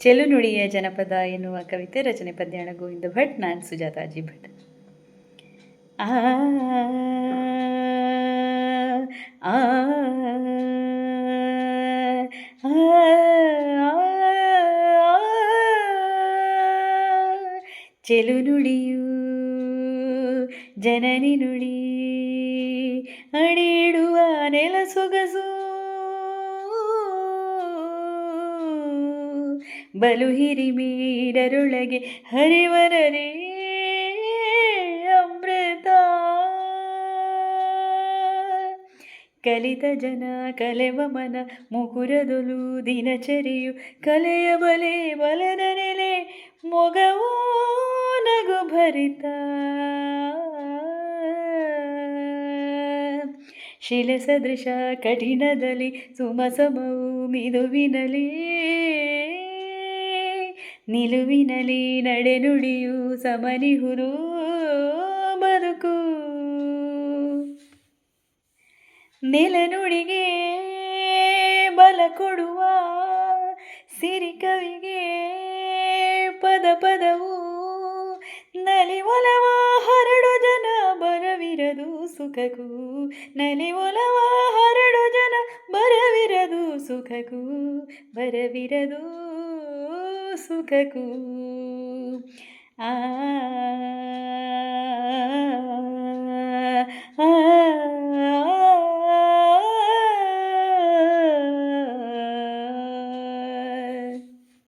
ಚೆಲುನುಡಿಯ ಜನಪದ ಎನ್ನುವ ಕವಿತೆ ರಚನೆ ಪದ್ಯಾಣ ಗೋವಿಂದ ಭಟ್, ನಾನು ಸುಜಾತಾಜಿ ಭಟ್. ಆ ಆ ಚೆಲುನುಡಿಯು ಜನನಿ ನುಡಿ ಅಡಿಡುವ ನೆಲ ಸೊಗಸು ಬಲು ಹಿರಿಮೀರರೊಳಗೆ ಹರಿವರರೇ ಅಮೃತ. ಕಲಿತ ಜನ ಕಲೆವ ಮನ ಮುಕುರದೊಲು ದಿನಚರಿಯು ಕಲೆಯ ಬಲೆ ಬಲದ ನೆಲೆ ಮೊಗವೋ ನಗು ಭರಿತ. ಶಿಲೆ ಸದೃಶ ಕಠಿಣದಲ್ಲಿ ಸುಮಸಮವು ಮಿದುವಿನಲಿ ನಿಲುವಿನಲಿ ನಡೆನುಡಿಯು ಸಮನಿಹುದು ಬದುಕು ನೆಲನುಡಿಗೆ ಬಲ ಕೊಡುವ ಸಿರಿ ಕವಿಗೆ ಪದ ಪದವು ನಲಿ ಒಲವ ಹರಡು ಜನ ಬರವಿರದು ಸುಖಕ್ಕೂ. ನಲಿ ಒಲವ ಹರಡು ಜನ ಬರವಿರದು ಸುಖಕ್ಕೂ. ಬರವಿರದು ಸುಖಕ್ಕೂ ಆ